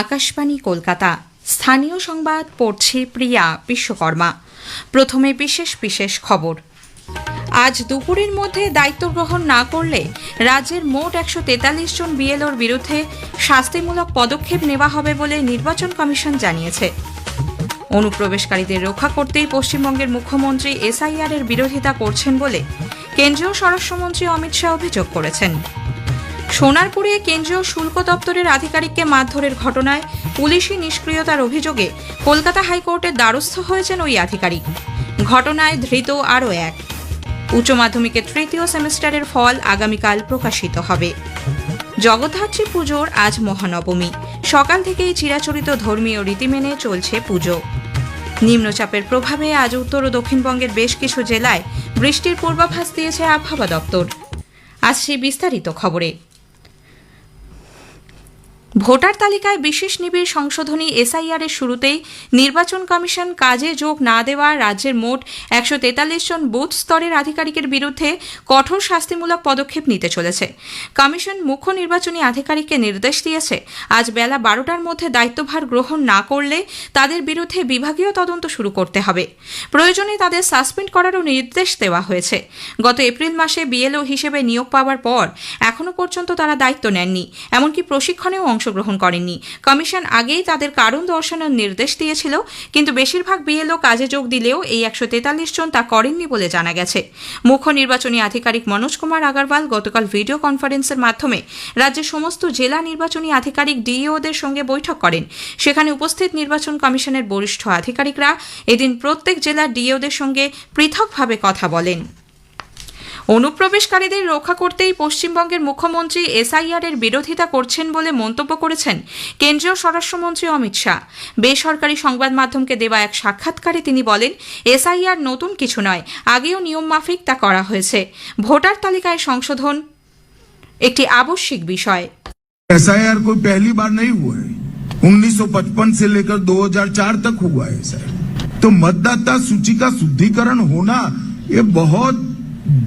আকাশবাণী, কলকাতা। স্থানীয় সংবাদ পড়ছে প্রিয়া বিশ্বকর্মা। প্রথমে বিশেষ বিশেষ খবর। আজ দুপুরের মধ্যে দায়িত্ব গ্রহণ না করলে রাজ্যের মোট একশো তেতাল্লিশ জন বিএলওর বিরুদ্ধে শাস্তিমূলক পদক্ষেপ নেওয়া হবে বলে নির্বাচন কমিশন জানিয়েছে। অনুপ্রবেশকারীদের রক্ষা করতেই পশ্চিমবঙ্গের মুখ্যমন্ত্রী এসআইআর এর বিরোধিতা করছেন বলে কেন্দ্রীয় স্বরাষ্ট্রমন্ত্রী অমিত শাহ অভিযোগ করেছেন। সোনারপুরে কেন্দ্রীয় শুল্ক দপ্তরের আধিকারিককে মারধরের ঘটনায় পুলিশি নিষ্ক্রিয়তার অভিযোগে কলকাতা হাইকোর্টের দ্বারস্থ হয়েছেন ওই আধিকারিক। ঘটনায় ধৃত আরও এক। উচ্চ মাধ্যমিকের তৃতীয় সেমিস্টারের ফল আগামীকাল প্রকাশিত হবে। জগদ্ধাত্রী পুজোর আজ মহানবমী। সকাল থেকেই চিরাচরিত ধর্মীয় রীতি মেনে চলছে পুজো। নিম্নচাপের প্রভাবে আজ উত্তর ও দক্ষিণবঙ্গের বেশ কিছু জেলায় বৃষ্টির পূর্বাভাস দিয়েছে আবহাওয়া দপ্তর। আসছে বিস্তারিত খবরে। ভোটার তালিকায় বিশেষ নিবিড় সংশোধনী এসআইআর এর শুরুতেই নির্বাচন কমিশন কাজে যোগ না দেওয়া রাজ্যের মোট একশো তেতাল্লিশ জন বুথ স্তরের আধিকারিকের বিরুদ্ধে কঠোর শাস্তিমূলক পদক্ষেপ নিতে চলেছে। কমিশন মুখ্য নির্বাচনী আধিকারিককে নির্দেশ দিয়েছে, আজ বেলা বারোটার মধ্যে দায়িত্বভার গ্রহণ না করলে তাদের বিরুদ্ধে বিভাগীয় তদন্ত শুরু করতে হবে। প্রয়োজনে তাদের সাসপেন্ড করারও নির্দেশ দেওয়া হয়েছে। গত এপ্রিল মাসে বিএলও হিসেবে নিয়োগ পাওয়ার পর এখনও পর্যন্ত তারা দায়িত্ব নেননি, এমনকি প্রশিক্ষণেও অংশগ্রহণ করেননি। কমিশন আগেই তাদের কারণ দর্শানোর নির্দেশ দিয়েছিল, কিন্তু বেশিরভাগ বিএলও কাজে যোগ দিলেও এই একশো তেতাল্লিশ জন তা করেননি বলে জানা গেছে। মুখ্য নির্বাচনী আধিকারিক মনোজ কুমার আগারওয়াল গতকাল ভিডিও কনফারেন্সের মাধ্যমে রাজ্যের সমস্ত জেলা নির্বাচনী আধিকারিক ডিইওদের সঙ্গে বৈঠক করেন। সেখানে উপস্থিত নির্বাচন কমিশনের বরিষ্ঠ আধিকারিকরা এদিন প্রত্যেক জেলার ডিইওদের সঙ্গে পৃথকভাবে কথা বলেন। অনুপ্রবেশকারীদের রক্ষা করতেই পশ্চিমবঙ্গের মুখ্যমন্ত্রী এসআইআর এর বিরোধিতা করছেন বলে মন্তব্য করেছেন কেন্দ্রীয় স্বরাষ্ট্রমন্ত্রী অমিত শাহ বেসরকারি সংবাদ মাধ্যমকে দেওয়া এক সাক্ষাৎকারে তিনি বলেন এসআইআর নতুন কিছু নয় আগেও নিয়ম মাফিক তা করা হয়েছে ভোটার তালিকায় সংশোধন একটি আবশ্যিক বিষয় एसआईआर कोई पहली बार नहीं हुआ है 1955 से लेकर 2004 तक हुआ है सर तो मतदाता सूची का शुद्धिकरण होना ये बहुत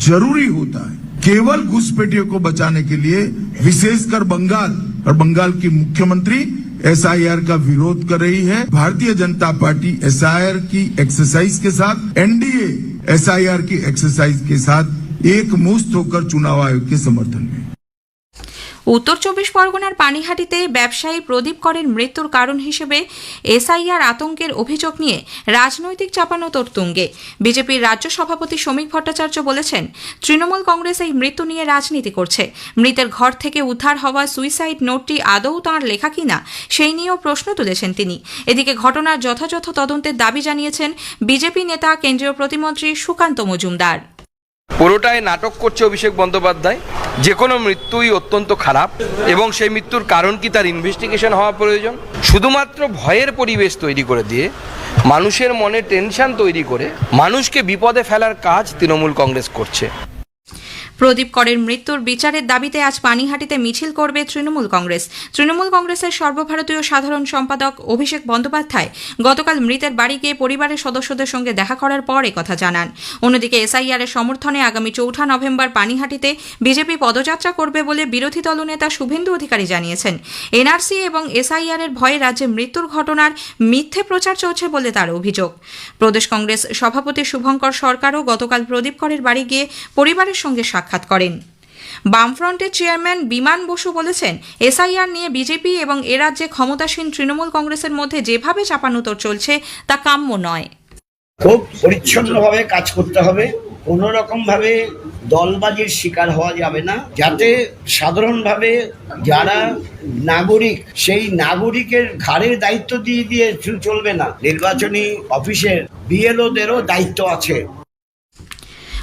ज़रूरी होता है। केवल घुसपैठियों को बचाने के लिए विशेषकर बंगाल, और बंगाल की मुख्यमंत्री एसआईआर का विरोध कर रही है। भारतीय जनता पार्टी एसआईआर की एक्सरसाइज के साथ, एनडीए एसआईआर की एक्सरसाइज के साथ एक मुस्त होकर चुनाव आयोग के समर्थन में। উত্তর চব্বিশ পরগনার পানিহাটিতে ব্যবসায়ী প্রদীপ করের মৃত্যুর কারণ হিসেবে এসআইআর আতঙ্কের অভিযোগ নিয়ে রাজনৈতিক চাপানোতর তুঙ্গে বিজেপির রাজ্য সভাপতি শ্রমিক ভট্টাচার্য বলেছেন, তৃণমূল কংগ্রেস এই মৃত্যু নিয়ে রাজনীতি করছে। মৃতের ঘর থেকে উদ্ধার হওয়া সুইসাইড নোটটি আদৌ তাঁর লেখা কিনা সেই নিয়েও প্রশ্ন তুলেছেন তিনি। এদিকে ঘটনার যথাযথ তদন্তের দাবি জানিয়েছেন বিজেপি নেতা কেন্দ্রীয় প্রতিমন্ত্রী সুকান্ত মজুমদার। পুরোটাই নাটক করছে অভিষেক বন্দ্যোপাধ্যায়। যে কোনো মৃত্যুই অত্যন্ত খারাপ এবং সেই মৃত্যুর কারণ কি তার ইনভেস্টিগেশন হওয়া প্রয়োজন? শুধুমাত্র ভয়ের পরিবেশ তৈরি করে দিয়ে, মানুষের মনে টেনশন তৈরি করে, মানুষকে বিপদে ফেলার কাজ তৃণমূল কংগ্রেস করছে। প্রদীপ করের মৃত্যুর বিচারের দাবিতে আজ পানিহাটিতে মিছিল করবে তৃণমূল কংগ্রেস। তৃণমূল কংগ্রেসের সর্বভারতীয় সাধারণ সম্পাদক অভিষেক বন্দ্যোপাধ্যায় গতকাল মৃতের বাড়ি গিয়ে পরিবারের সদস্যদের সঙ্গে দেখা করার পর কথা জানান। অন্যদিকে এসআইআর এর সমর্থনে আগামী চৌঠা নভেম্বর পানিহাটিতে বিজেপি পদযাত্রা করবে বলে বিরোধী দলনেতা শুভেন্দু অধিকারী জানিয়েছেন। এনআরসি এবং এসআইআর এর ভয়ে রাজ্যে মৃত্যুর ঘটনার মিথ্যে প্রচার চলছে বলে তার অভিযোগ। প্রদেশ কংগ্রেস সভাপতি শুভঙ্কর সরকারও গতকাল প্রদীপ করের বাড়ি গিয়ে পরিবারের সঙ্গে সাক্ষাৎ করেন। বামফ্রন্টের চেয়ারম্যান বিমান বসু বলেছেন, এসআইআর নিয়ে বিজেপি এবং এ রাজ্যে ক্ষমতাসীন তৃণমূল কংগ্রেসের মধ্যে যেভাবে চাপানুতর চলছে, তা কাম্য নয়। খুব পরিচ্ছন্নভাবে কাজ করতে হবে। কোনো রকম ভাবে দলবাজির শিকার হওয়া যাবে না। যাতে সাধারণভাবে যারা নাগরিক, সেই নাগরিকের ঘাড়ের দায়িত্ব দিয়ে দিয়ে চলবে না। নির্বাচনী অফিসের বিএলওদেরও দায়িত্ব আছে।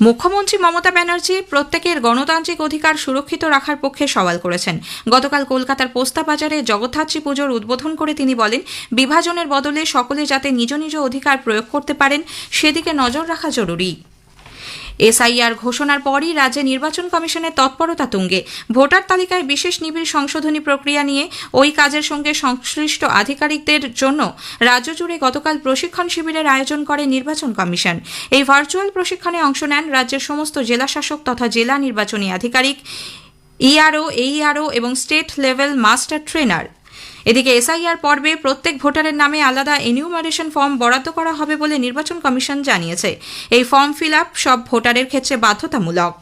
মুখ্যমন্ত্রী মমতা ব্যানার্জি প্রত্যেকের গণতান্ত্রিক অধিকার সুরক্ষিত রাখার পক্ষে সওয়াল করেছেন। গতকাল কলকাতার পোস্তা বাজারে জগদ্ধাত্রী পুজোর উদ্বোধন করে তিনি বলেন, বিভাজনের বদলে সকলে যাতে নিজ নিজ অধিকার প্রয়োগ করতে পারেন, সেদিকে নজর রাখা জরুরি। এসআইআর ঘোষণার পরই রাজ্যে নির্বাচন কমিশনের তৎপরতা তুঙ্গে। ভোটার তালিকায় বিশেষ নিবিড় সংশোধনী প্রক্রিয়া নিয়ে ওই কাজের সঙ্গে সংশ্লিষ্ট আধিকারিকদের জন্য রাজ্য জুড়ে গতকাল প্রশিক্ষণ শিবিরের আয়োজন করে নির্বাচন কমিশন। এই ভার্চুয়াল প্রশিক্ষণে অংশ নেন রাজ্যের সমস্ত জেলা শাসক তথা জেলা নির্বাচনী আধিকারিক ইআরও এইআরও এবং স্টেট লেভেল মাস্টার ট্রেনার। এদিকে এসআইআর পর্বে প্রত্যেক ভোটারের নামে আলাদা এনিউমারেশন ফর্ম বরাদ্দ করা হবে বলে নির্বাচন কমিশন জানিয়েছে। এই ফর্ম ফিল আপ সব ভোটারের ক্ষেত্রে বাধ্যতামূলক।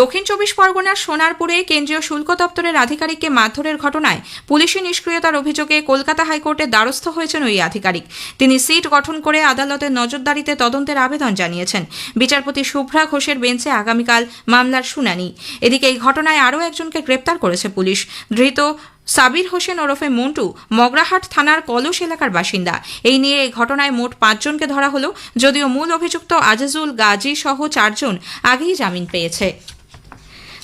দক্ষিণ চব্বিশ পরগনার সোনারপুরে কেন্দ্রীয় শুল্ক দপ্তরের আধিকারিককে মারধরের ঘটনায় পুলিশি নিষ্ক্রিয়তার অভিযোগে কলকাতা হাইকোর্টের দ্বারস্থ হয়েছেন ওই আধিকারিক। তিনি সিট গঠন করে আদালতের নজরদারিতে তদন্তের আবেদন জানিয়েছেন। বিচারপতি শুভ্রা ঘোষের বেঞ্চে আগামীকাল মামলার শুনানি। এদিকে এই ঘটনায় আরও একজনকে গ্রেপ্তার করেছে পুলিশ। ধৃত সাবির হোসেন ওরফে মন্টু মগরাহাট থানার কলস এলাকার বাসিন্দা। এই নিয়ে এই ঘটনায় মোট পাঁচজনকে ধরা হলো, যদিও মূল অভিযুক্ত আজিজুল গাজী সহ চারজন আগেই জামিন পেয়েছে।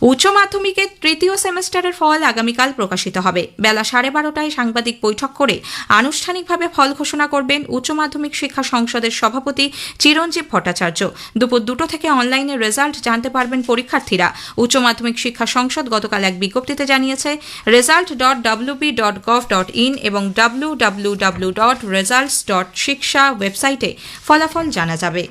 উচ্চ মাধ্যমিকের তৃতীয় সেমেস্টারের ফল আগামীকাল প্রকাশিত হবে। বেলা সাড়ে বারোটায় সাংবাদিক বৈঠক করে আনুষ্ঠানিকভাবে ফল ঘোষণা করবেন উচ্চ মাধ্যমিক শিক্ষা সংসদের সভাপতি চিরঞ্জীব ভট্টাচার্য। দুপুর দুটো থেকে অনলাইনে রেজাল্ট জানতে পারবেন পরীক্ষার্থীরা। উচ্চ মাধ্যমিক শিক্ষা সংসদ গতকাল এক বিজ্ঞপ্তিতে জানিয়েছে, result dot WB dot gov dot in এবং W W W dot results dot Shiksha ওয়েবসাইটে ফলাফল জানা যাবে।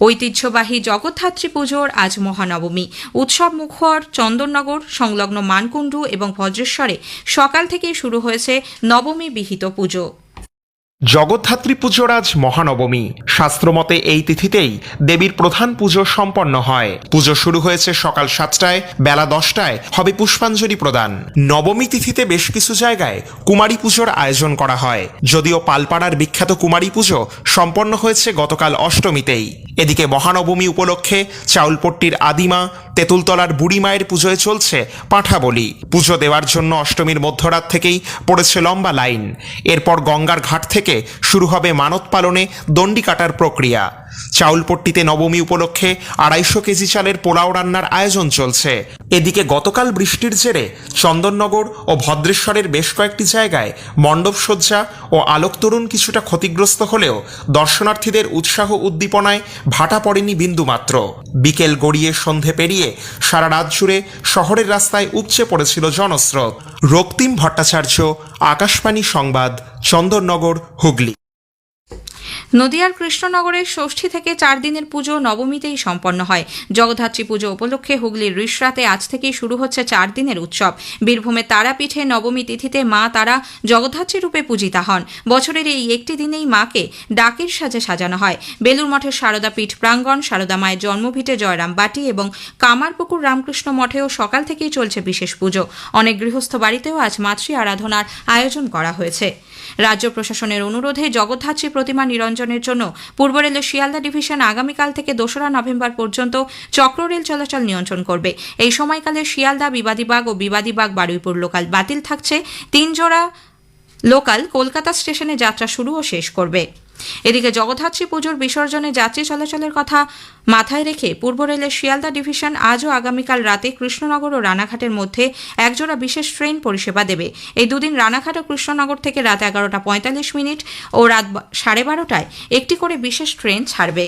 ঐতিহ্যবাহী জগদ্ধাত্রী পুজোর আজ মহানবমী। উৎসব মুখর চন্দননগর, সংলগ্ন মানকুণ্ডু এবং ভজ্রেশ্বরে সকাল থেকেই শুরু হয়েছে নবমী বিহিত পুজো। জগদ্ধাত্রী পুজোর আজ মহানবমী। শাস্ত্রমতে এই তিথিতেই দেবীর প্রধান পুজো সম্পন্ন হয়। পুজো শুরু হয়েছে সকাল সাতটায়, বেলা দশটায়, হবে পুষ্পাঞ্জলি প্রদান। নবমী তিথিতে বেশ কিছু জায়গায় কুমারী পুজোর আয়োজন করা হয়। যদিও পালপাড়ার বিখ্যাত কুমারী পুজো সম্পন্ন হয়েছে গতকাল অষ্টমীতেই। এদিকে মহানবমী উপলক্ষে চাউলপট্টির আদিমা, তেঁতুলতলার বুড়ি মায়ের পুজোয় চলছে পাঁঠা বলি পুজো দেওয়ার জন্য অষ্টমীর মধ্যরাত থেকেই পড়েছে লম্বা লাইন। এরপর গঙ্গার ঘাট থেকে শুরু হবে মানত পালনে দণ্ডি কাটার প্রক্রিয়া। চাউলপট্টিতে নবমী উপলক্ষে আড়াইশো কেজি চালের পোলাও রান্নার আয়োজন চলছে। এদিকে গতকাল বৃষ্টির জেরে চন্দননগর ও ভদ্রেশ্বরের বেশ কয়েকটি জায়গায় মণ্ডপসজ্জা ও আলোকতরুণ কিছুটা ক্ষতিগ্রস্ত হলেও দর্শনার্থীদের উৎসাহ উদ্দীপনায় ভাটা পড়েনি বিন্দুমাত্র। বিকেল গড়িয়ে সন্ধে পেরিয়ে সারা রাত জুড়ে শহরের রাস্তায় উপচে পড়েছিল জনস্রোত। রক্তিম ভট্টাচার্য, আকাশবাণী সংবাদ, চন্দননগর, হুগলি। নদিয়ার কৃষ্ণনগরের ষষ্ঠী থেকে চার দিনের পুজো নবমীতেই সম্পন্ন হয়। জগদ্ধাত্রী পুজো উপলক্ষে হুগলির ঋষরাতে আজ থেকেই শুরু হচ্ছে চার দিনের উৎসব। বীরভূমে তারাপীঠে নবমী তিথিতে মা তারা জগদ্ধাত্রী রূপে পূজিতা হন। বছরের এই একটি দিনেই মাকে ডাকের সাজে সাজানো হয়। বেলুর মঠের সারদা পীঠ প্রাঙ্গণ, সারদা মায়ের জন্মভিটে জয়রাম বাটি এবং কামারপুকুর রামকৃষ্ণ মঠেও সকাল থেকেই চলছে বিশেষ পুজো। অনেক গৃহস্থ বাড়িতেও আজ মাতৃ আরাধনার আয়োজন করা হয়েছে। রাজ্য প্রশাসনের অনুরোধে জগদ্ধাত্রী প্রতিমা নিরঞ্জনের জন্য। পূর্ব রেলের শিয়ালদা ডিভিশন আগামীকাল থেকে দোসরা নভেম্বর পর্যন্ত চক্র রেল চলাচল নিয়ন্ত্রণ করবে। এই সময়কালে শিয়ালদা, বিবাদীবাগ ও বিবাদীবাগ বারুইপুর লোকাল বাতিল থাকছে। তিন জোড়া লোকাল কলকাতা স্টেশনে যাত্রা শুরু ও শেষ করবে। এদিকে জগদ্ধাত্রী পুজোর বিসর্জনে যাত্রী চলাচলের কথা মাথায় রেখে পূর্ব রেলের শিয়ালদা ডিভিশন আজও আগামীকাল রাতে কৃষ্ণনগর ও রানাঘাটের মধ্যে একজোড়া বিশেষ ট্রেন পরিষেবা দেবে। এই দুদিন রানাঘাট ও কৃষ্ণনগর থেকে রাত এগারোটা পঁয়তাল্লিশ মিনিট ও রাত সাড়ে বারোটায় একটি করে বিশেষ ট্রেন ছাড়বে।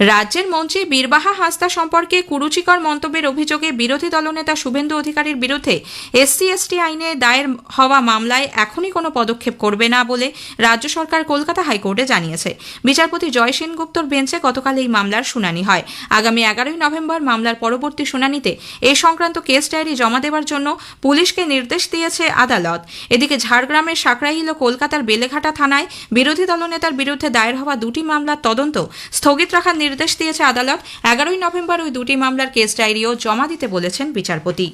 রাজ্যের মন্ত্রী বীরবাহা হাসদা সম্পর্কে কুরুচিকর মন্তব্যের অভিযোগে বিরোধী দলনেতা শুভেন্দু অধিকারীর বিরুদ্ধে এসসি এসটি আইনে দায়ের হওয়া মামলায় এখনই কোনো পদক্ষেপ করবে না বলে রাজ্য সরকার কলকাতা হাইকোর্টে জানিয়েছে। বিচারপতি জয় সেনগুপ্তর বেঞ্চে গতকাল এই মামলার শুনানি হয়। আগামী এগারোই নভেম্বর মামলার পরবর্তী শুনানিতে এ সংক্রান্ত কেস ডায়েরি জমা দেওয়ার জন্য পুলিশকে নির্দেশ দিয়েছে আদালত। এদিকে ঝাড়গ্রামের সাকরাইল ও কলকাতার বেলেঘাটা থানায় বিরোধী দলনেতার বিরুদ্ধে দায়ের হওয়া দুটি মামলার তদন্ত স্থগিত রাখার নির্দেশ দিয়েছে আদালত। এগারোই নভেম্বর ওই দুটি মামলার কেস ডায়েরিও জমা দিতে বলেছেন বিচারপতি।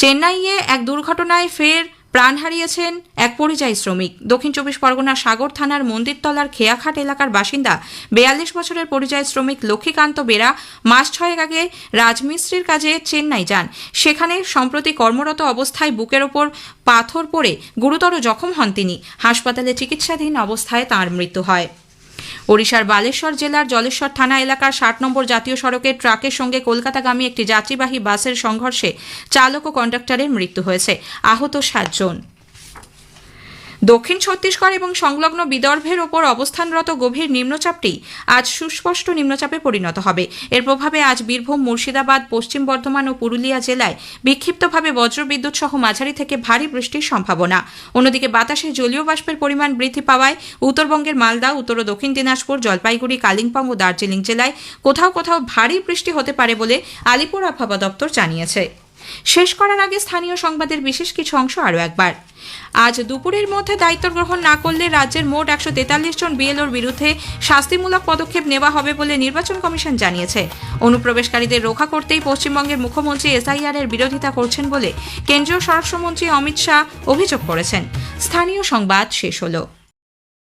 চেন্নাইয়ে এক দুর্ঘটনায় ফের প্রাণ হারিয়েছেন এক পরিযায়ী শ্রমিক। দক্ষিণ চব্বিশ পরগনা সাগর থানার মন্দিরতলার খেয়াঘাট এলাকার বাসিন্দা, বেয়াল্লিশ বছরের পরিযায়ী শ্রমিক লক্ষ্মীকান্ত বেরা মাস ছয়েক আগে রাজমিস্ত্রির কাজে চেন্নাই যান। সেখানে সম্প্রতি কর্মরত অবস্থায় বুকের ওপর পাথর পড়ে গুরুতর জখম হন তিনি। হাসপাতালে চিকিৎসাধীন অবস্থায় তাঁর মৃত্যু হয়। ওড়িশার বালেশ্বর জেলার জলেশ্বর থানা এলাকার ষাট নম্বর জাতীয় সড়কে ট্রাকের সঙ্গে কলকাতাগামী একটি যাত্রীবাহী বাসের সংঘর্ষে চালক ও কন্ডাক্টরের মৃত্যু হয়েছে। আহত সাতজন। দক্ষিণ ছত্তিশগড় এবং সংলগ্ন বিদর্ভের ওপর অবস্থানরত গভীর নিম্নচাপটি আজ সুস্পষ্ট নিম্নচাপে পরিণত হবে। এর প্রভাবে আজ বীরভূম, মুর্শিদাবাদ, পশ্চিম বর্ধমান ও পুরুলিয়া জেলায় বিক্ষিপ্তভাবে বজ্রবিদ্যুৎ সহ মাঝারি থেকে ভারী বৃষ্টির সম্ভাবনা। অন্যদিকে বাতাসে জলীয় বাষ্পের পরিমাণ বৃদ্ধি পাওয়ায় উত্তরবঙ্গের মালদা, উত্তর ও দক্ষিণ দিনাজপুর, জলপাইগুড়ি, কালিম্পং ও দার্জিলিং জেলায় কোথাও কোথাও ভারী বৃষ্টি হতে পারে বলে আলিপুর আবহাওয়া দপ্তর জানিয়েছে। শেষ করার আগে স্থানীয় সংবাদের বিশেষ কিছু অংশ আরও একবার। আজ দুপুরের মধ্যে দায়িত্ব গ্রহণ না করলে রাজ্যের মোট একশো তেতাল্লিশ জন বিএলওর বিরুদ্ধে শাস্তিমূলক পদক্ষেপ নেওয়া হবে বলে নির্বাচন কমিশন জানিয়েছে। অনুপ্রবেশকারীদের রক্ষা করতেই পশ্চিমবঙ্গের মুখ্যমন্ত্রী এসআইআর এর বিরোধিতা করছেন বলে কেন্দ্রীয় স্বরাষ্ট্রমন্ত্রী অমিত শাহ অভিযোগ করেছেন। স্থানীয় সংবাদ শেষ হলো।